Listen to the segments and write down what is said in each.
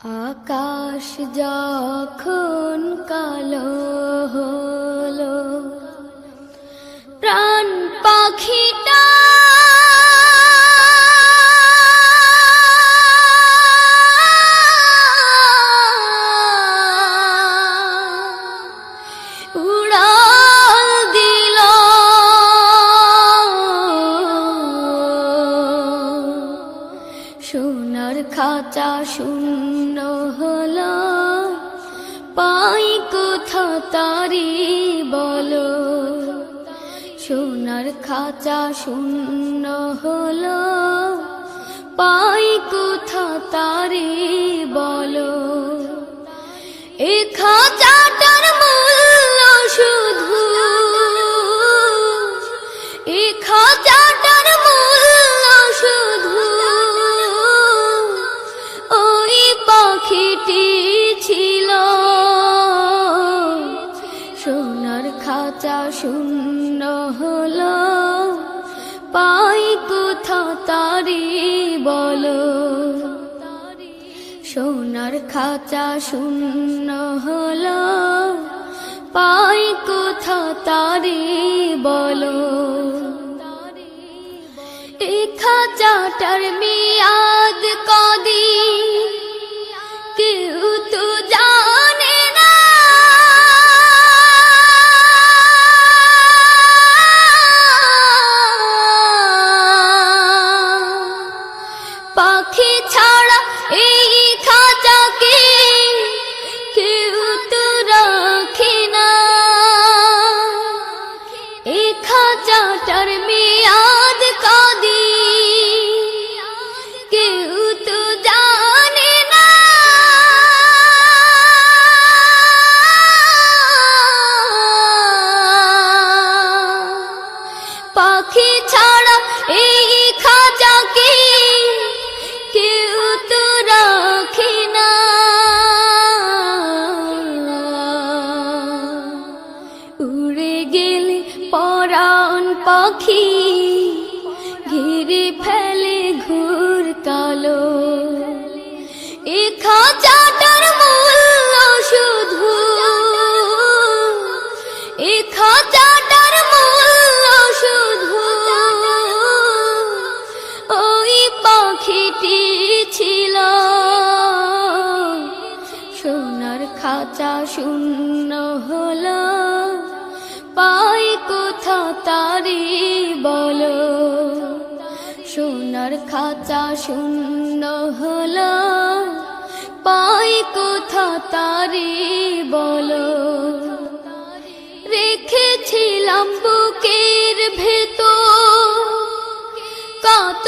আকাশ যখন কালো হলো প্রাণ পাখিটা উড়াল খাঁচা শূন্য হল। পাই কোথা তারি বল। সোনার খাঁচা শূন্য হল। পাই কোথা তারি বল। এ খাঁচাটার পাখিটি ছিল। সোনার খাঁচা শূন্য হলো। পাই কোথা তারি বলো। সোনার খাঁচা শূন্য হলো। পাই কোথা তারি বলো। এই খাঁচাটার মেয়াদ পাখি ছাড়া এই খাঁচাকে কেউ তো রাখে না। উড়ে গেলে পরাণ পাখি, ঘিরে ফেলে ঘুর কালো। এ খাঁচাটার মূল্য শুধু, এ খাঁচাটার সোনার খাঁচা শূন্য হলো। পাই কোথা তারি বলো। সোনার খাঁচা শূন্য হলো। পাই কোথা তারি বলো। রেখেছিলাম বুকের ভেতর। কত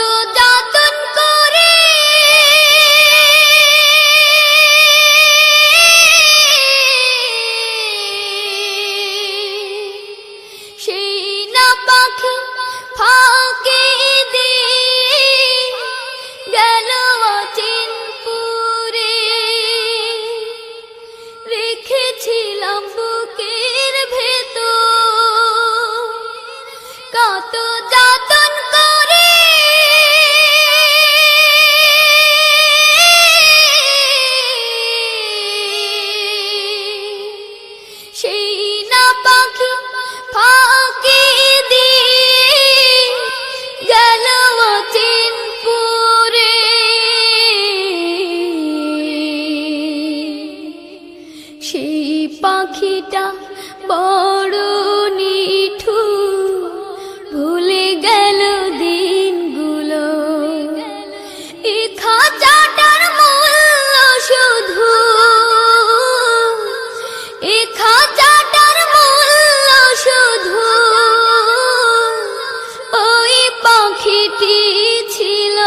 পাখিটা বড় নিঠু। ভুলে গেল দিনগুলো। খাঁচাটার মূল্য শুধু। এ খাঁচাটার মূল্য শুধু। ওই পাখিটি ছিল।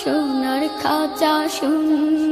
সোনার খাঁচা শূন্য